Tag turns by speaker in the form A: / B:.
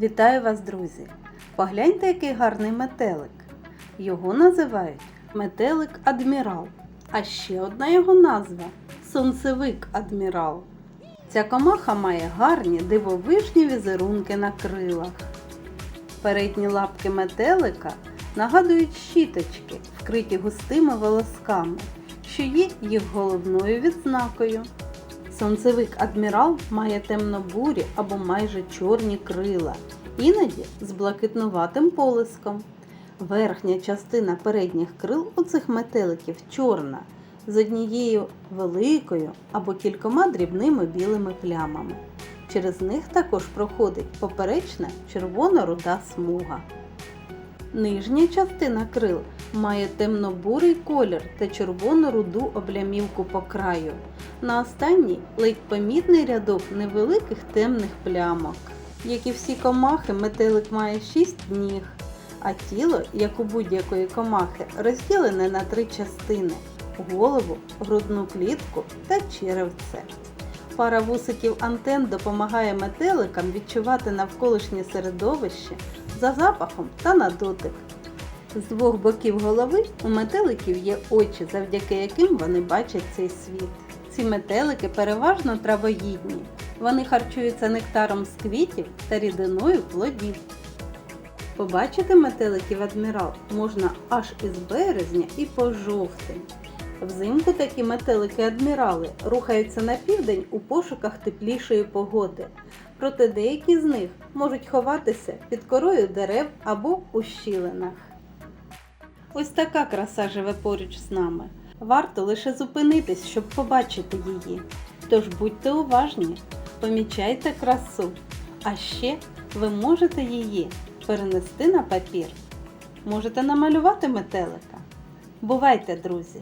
A: Вітаю вас, друзі! Погляньте, який гарний метелик. Його називають метелик адмірал. А ще одна його назва сонцевик адмірал. Ця комаха має гарні дивовижні візерунки на крилах. Передні лапки метелика нагадують щіточки, вкриті густими волосками, що є їх головною відзнакою. Сонцевик адмірал має темно-бурі або майже чорні крила, іноді з блакитнуватим полиском. Верхня частина передніх крил у цих метеликів чорна, з однією великою або кількома дрібними білими плямами. Через них також проходить поперечна червоно-руда смуга. Нижня частина крил має темно-бурий колір та червоно-руду облямівку по краю. На останній ледь помітний рядок невеликих темних плямок. Як і всі комахи, метелик має 6 ніг, а тіло, як у будь-якої комахи, розділене на три частини голову, грудну клітку та черевце. Пара вусиків антен допомагає метеликам відчувати навколишнє середовище за запахом та на дотик. З двох боків голови у метеликів є очі, завдяки яким вони бачать цей світ. Ці метелики переважно травоїдні. Вони харчуються нектаром з квітів та рідиною плодів. Побачити метеликів адмірал можна аж із березня і по жовтень. Взимку такі метелики-адмірали рухаються на південь у пошуках теплішої погоди, проте деякі з них можуть ховатися під корою дерев або у щілинах. Ось така краса живе поруч з нами. Варто лише зупинитись, щоб побачити її. Тож будьте уважні, помічайте красу, а ще ви можете її перенести на папір. Можете намалювати метелика. Бувайте, друзі!